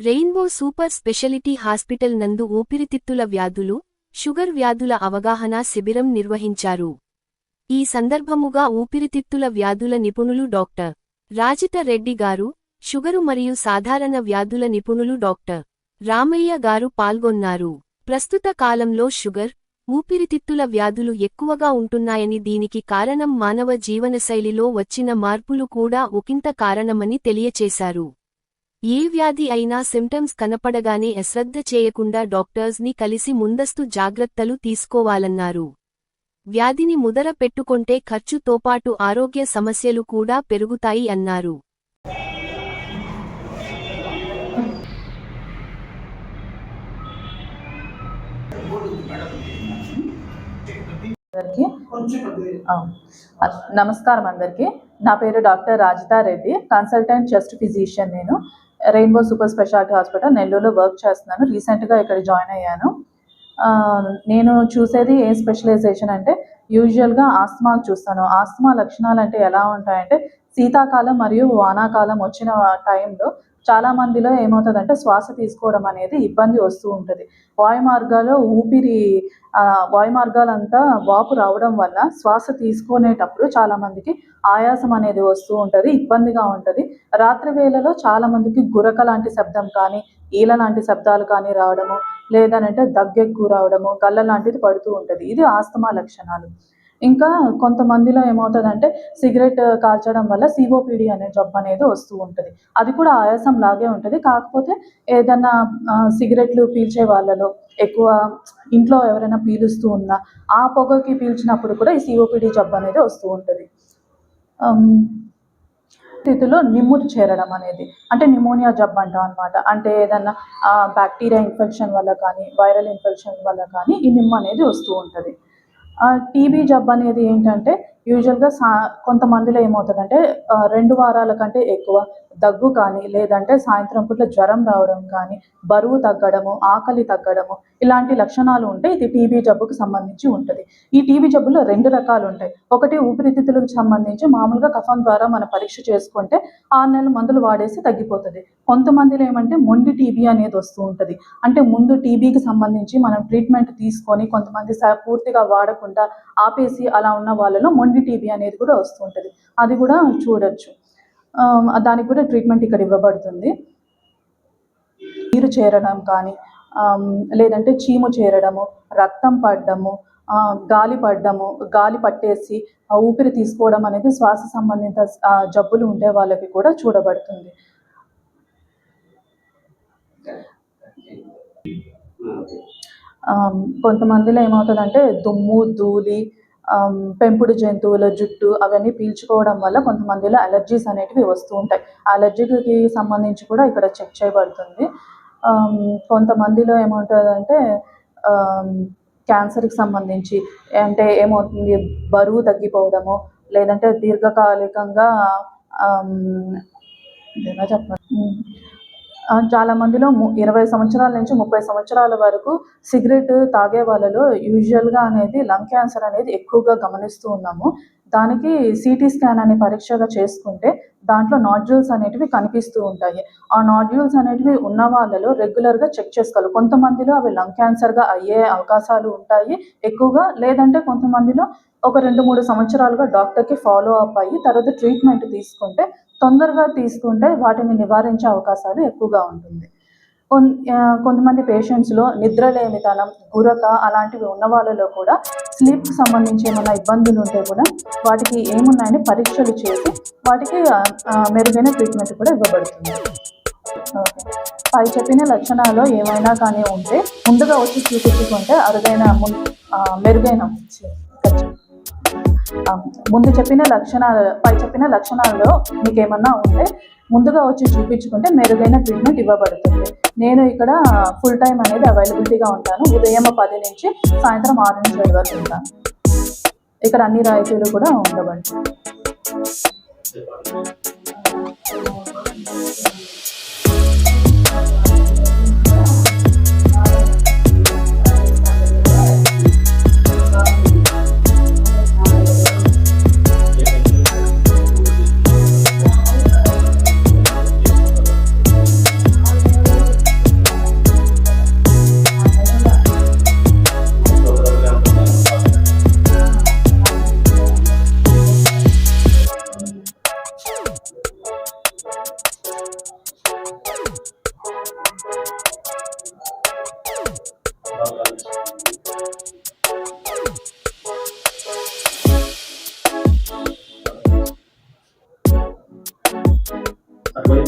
Rainbow super speciality hospital నందు ఊపిరితిత్తుల వ్యాధులు షుగర్ వ్యాధుల అవగాహన శిబిరం నిర్వహించారు. ఈ సందర్భముగా ఊపిరితిత్తుల వ్యాధుల నిపుణులు డాక్టర్ రాజిత రెడ్డి గారు షుగరు మరియు సాధారణ వ్యాధుల నిపుణులు డాక్టర్ రామయ్య గారు పాల్గొన్నారు. ప్రస్తుత కాలంలో షుగర్ ఊపిరితిత్తుల వ్యాధులు ఎక్కువగా ఉంటున్నాయని దీనికి కారణం మానవ జీవనశైలిలో వచ్చిన మార్పులు కూడా ఒకంత కారణమని తెలియచేశారు. ఏ వ్యాధి అయినా సిమ్టమ్స్ కనపడగానే అశ్రద్ధ చేయకుండా డాక్టర్స్ని కలిసి ముందస్తు జాగ్రత్తలు తీసుకోవాలన్నారు. వ్యాధిని ముదర పెట్టుకుంటే ఖర్చుతోపాటు ఆరోగ్య సమస్యలు కూడా పెరుగుతాయి అన్నారు. నమస్కారం అందరికీ. నా పేరు doctor Rajitha Reddy consultant chest physician నేను. రెయిన్బో సూపర్ స్పెషాలిటీ హాస్పిటల్ నెల్లూరులో వర్క్ చేస్తున్నాను. రీసెంట్గా ఇక్కడ జాయిన్ అయ్యాను. నేను చూసేది ఏ స్పెషలైజేషన్ అంటే యూజువల్గా ఆస్తమా చూస్తాను. ఆస్తమా లక్షణాలు అంటే ఎలా ఉంటాయంటే శీతాకాలం మరియు వానాకాలం వచ్చిన టైంలో చాలా మందిలో ఏమవుతుందంటే శ్వాస తీసుకోవడం అనేది ఇబ్బంది వస్తూ ఉంటుంది. వాయు మార్గాలు ఊపిరి వాయు మార్గాలంతా వాపు రావడం వల్ల శ్వాస తీసుకునేటప్పుడు చాలామందికి ఆయాసం అనేది వస్తూ ఉంటుంది ఇబ్బందిగా ఉంటుంది. రాత్రి వేళలో చాలామందికి గురక లాంటి శబ్దం కానీ ఈల లాంటి శబ్దాలు కానీ రావడము లేదనంటే దగ్గెక్కు రావడము గల్ల లాంటిది పడుతూ ఉంటుంది. ఇది ఆస్తమా లక్షణాలు. ఇంకా కొంతమందిలో ఏమవుతుందంటే సిగరెట్ కాల్చడం వల్ల సిఓపిడి అనే జబ్బు అనేది వస్తూ ఉంటుంది. అది కూడా ఆయాసం లాగే ఉంటుంది. కాకపోతే ఏదైనా సిగరెట్లు పీల్చే వాళ్ళలో ఎక్కువ ఇంట్లో ఎవరైనా పీలుస్తూ ఉన్నా ఆ పొగకి పీల్చినప్పుడు కూడా ఈ సిఓపిడి జబ్బు అనేది వస్తూ ఉంటుంది. స్థితిలో నిమ్ము చేరడం అనేది అంటే నిమోనియా జబ్బు అంటాం అనమాట అంటే ఏదన్నా బ్యాక్టీరియా ఇన్ఫెక్షన్ వల్ల కానీ వైరల్ ఇన్ఫెక్షన్ వల్ల కానీ ఈ నిమ్ము అనేది వస్తూ ఉంటుంది. టీబీ జబ్బు అనేది ఏంటంటే యూజువల్గా సా కొంతమందిలో ఏమవుతుందంటే రెండు వారాల కంటే ఎక్కువ దగ్గు కానీ లేదంటే సాయంత్రం పూట జ్వరం రావడం కానీ బరువు తగ్గడము ఆకలి తగ్గడము ఇలాంటి లక్షణాలు ఉంటే ఇది టీబీ జబ్బుకు సంబంధించి ఉంటుంది. ఈ టీబీ జబ్బులో రెండు రకాలు ఉంటాయి. ఒకటి ఊపిరితిత్తులకు సంబంధించి మామూలుగా కఫం ద్వారా మనం పరీక్ష చేసుకుంటే ఆరు నెలలు మందులు వాడేసి తగ్గిపోతుంది. కొంతమందిలో ఏమంటే మొండి టీబీ అనేది వస్తూ ఉంటుంది. అంటే ముందు టీబీకి సంబంధించి మనం ట్రీట్మెంట్ తీసుకొని కొంతమంది పూర్తిగా వాడకుండా ఆపేసి అలా ఉన్న వాళ్ళలో మొండి టీబీ అనేది కూడా వస్తూ ఉంటుంది. అది కూడా చూడొచ్చు. దానికి కూడా ట్రీట్మెంట్ ఇక్కడ ఇవ్వబడుతుంది. నీరు చేరడం కానీ లేదంటే చీము చేరడము రక్తం పడ్డము గాలి పడ్డము గాలి పట్టేసి ఊపిరి తీసుకోవడం అనేది శ్వాస సంబంధిత జబ్బులు ఉండే వాళ్ళకి కూడా చూడబడుతుంది. కొంతమందిలో ఏమవుతుందంటే దుమ్ము ధూళి పెంపుడు జంతువుల జుట్టు అవన్నీ పీల్చుకోవడం వల్ల కొంతమందిలో అలర్జీస్ అనేటివి వస్తూ ఉంటాయి. అలర్జీకి సంబంధించి కూడా ఇక్కడ చెక్ చేయబడుతుంది. కొంతమందిలో ఏముంటుందంటే క్యాన్సర్కి సంబంధించి అంటే ఏమవుతుంది? బరువు తగ్గిపోవడము లేదంటే దీర్ఘకాలికంగా చెప్పండి. చాలా మందిలో ము- ఇరవై సంవత్సరాల నుంచి ముప్పై సంవత్సరాల వరకు సిగరెట్ తాగే వాళ్ళలో యూజువల్గా అనేది లంగ్ క్యాన్సర్ అనేది ఎక్కువగా గమనిస్తూ ఉన్నాము. దానికి సిటీ స్కాన్ అనే పరీక్షగా చేసుకుంటే దాంట్లో నాడ్యూల్స్ అనేటివి కనిపిస్తూ ఉంటాయి. ఆ నాడ్యూల్స్ అనేటివి ఉన్న వాళ్ళలో రెగ్యులర్గా చెక్ చేసుకోవాలి. కొంతమందిలో అవి లంగ్ క్యాన్సర్గా అయ్యే అవకాశాలు ఉంటాయి ఎక్కువగా. లేదంటే కొంతమందిలో ఒక రెండు మూడు సంవత్సరాలుగా డాక్టర్కి ఫాలో అప్ అయ్యి తర్వాత ట్రీట్మెంట్ తీసుకుంటే తొందరగా తీసుకుంటే వాటిని నివారించే అవకాశాలు ఎక్కువగా ఉంటుంది. కొంతమంది పేషెంట్స్లో నిద్రలేమితనం గురక అలాంటివి ఉన్న వాళ్ళలో కూడా స్లీప్కి సంబంధించి ఏమైనా ఇబ్బందులు ఉంటే కూడా వాటికి ఏమున్నాయని పరీక్షలు చేసి వాటికి మెరుగైన ట్రీట్మెంట్ కూడా ఇవ్వబడుతుంది. పై చెప్పిన లక్షణాలు ఏమైనా కానీ ఉంటే ముందుగా వచ్చి చూపించుకుంటే అరుదైన మెరుగైన ముందు చెప్పిన లక్షణాలు పై చెప్పిన లక్షణాల్లో మీకు ఏమన్నా ఉంటే ముందుగా వచ్చి చూపించుకుంటే మెరుగైన ట్రీట్మెంట్ ఇవ్వబడుతుంది. నేను ఇక్కడ ఫుల్ టైం అనేది అవైలబిలిటీగా ఉంటాను. ఉదయం పది నుంచి సాయంత్రం ఆరు నుంచి ఏడు వరకు ఉంటాను. ఇక్కడ అన్ని రాయితీలు కూడా ఉండబడుతుంది.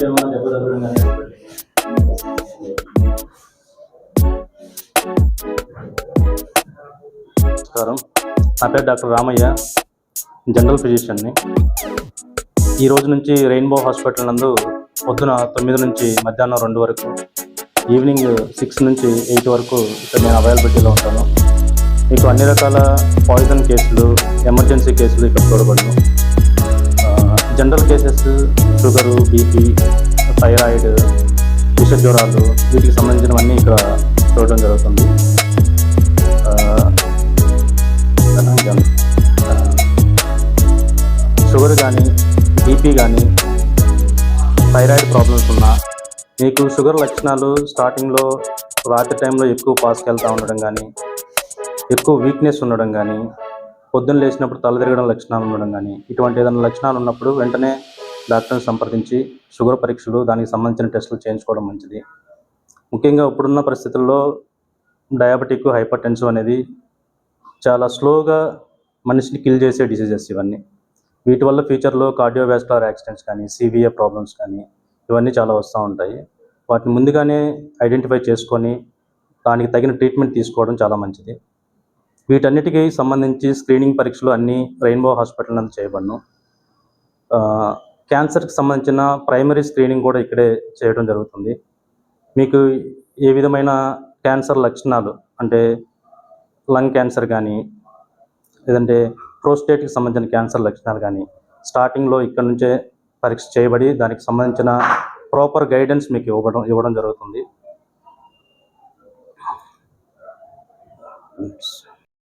ఏమైనా దెబ్బ కానీ నమస్కారం. నా పేరు డాక్టర్ రామయ్య. జనరల్ ఫిజిషియన్ని. ఈ రోజు నుంచి రెయిన్బో హాస్పిటల్ నందు పొద్దున తొమ్మిది నుంచి మధ్యాహ్నం రెండు వరకు ఈవినింగ్ సిక్స్ నుంచి ఎయిట్ వరకు ఇక్కడ నేను అవైలబిలిటీలో ఉంటాను. మీకు అన్ని రకాల పాయిజన్ కేసులు ఎమర్జెన్సీ కేసులు ఇక్కడ చూడబడును. General cases sugar BP thyroid విష జ్వరాలు వీటికి సంబంధించినవన్నీ ఇక్కడ చూడడం జరుగుతుంది. షుగర్ కానీ బీపీ కానీ థైరాయిడ్ ప్రాబ్లమ్స్ ఉన్నా మీకు షుగర్ లక్షణాలు స్టార్టింగ్లో రాత్రి టైంలో ఎక్కువ పాస్కి వెళ్తూ ఉండడం కానీ ఎక్కువ వీక్నెస్ ఉండడం కానీ పొద్దున్న లేచినప్పుడు తల తిరగడం లక్షణాలు ఉండడం కానీ ఇటువంటి ఏదైనా లక్షణాలు ఉన్నప్పుడు వెంటనే డాక్టర్ని సంప్రదించి షుగర్ పరీక్షలు దానికి సంబంధించిన టెస్టులు చేయించుకోవడం మంచిది. ముఖ్యంగా ఇప్పుడున్న పరిస్థితుల్లో డయాబెటిక్ హైపర్ టెన్షన్ అనేది చాలా స్లోగా మనిషిని కిల్ చేసే డిసీజెస్ ఇవన్నీ. వీటి వల్ల ఫ్యూచర్లో కార్డియోవాస్కులర్ యాక్సిడెంట్స్ కానీ సివిఏ ప్రాబ్లమ్స్ కానీ ఇవన్నీ చాలా వస్తూ ఉంటాయి. వాటిని ముందుగానే ఐడెంటిఫై చేసుకొని దానికి తగిన ట్రీట్మెంట్ తీసుకోవడం చాలా మంచిది. వీటన్నిటికీ సంబంధించి స్క్రీనింగ్ పరీక్షలు అన్నీ రెయిన్బో హాస్పిటల్ నందు చేయబడను క్యాన్సర్కి సంబంధించిన ప్రైమరీ స్క్రీనింగ్ కూడా ఇక్కడే చేయడం జరుగుతుంది. మీకు ఏ విధమైన క్యాన్సర్ లక్షణాలు అంటే లంగ్ క్యాన్సర్ కానీ లేదంటే ప్రోస్టేట్కి సంబంధించిన క్యాన్సర్ లక్షణాలు కానీ స్టార్టింగ్లో ఇక్కడ నుంచే పరీక్ష చేయబడి దానికి సంబంధించిన ప్రాపర్ గైడెన్స్ మీకు ఇవ్వడం ఇవ్వడం జరుగుతుంది.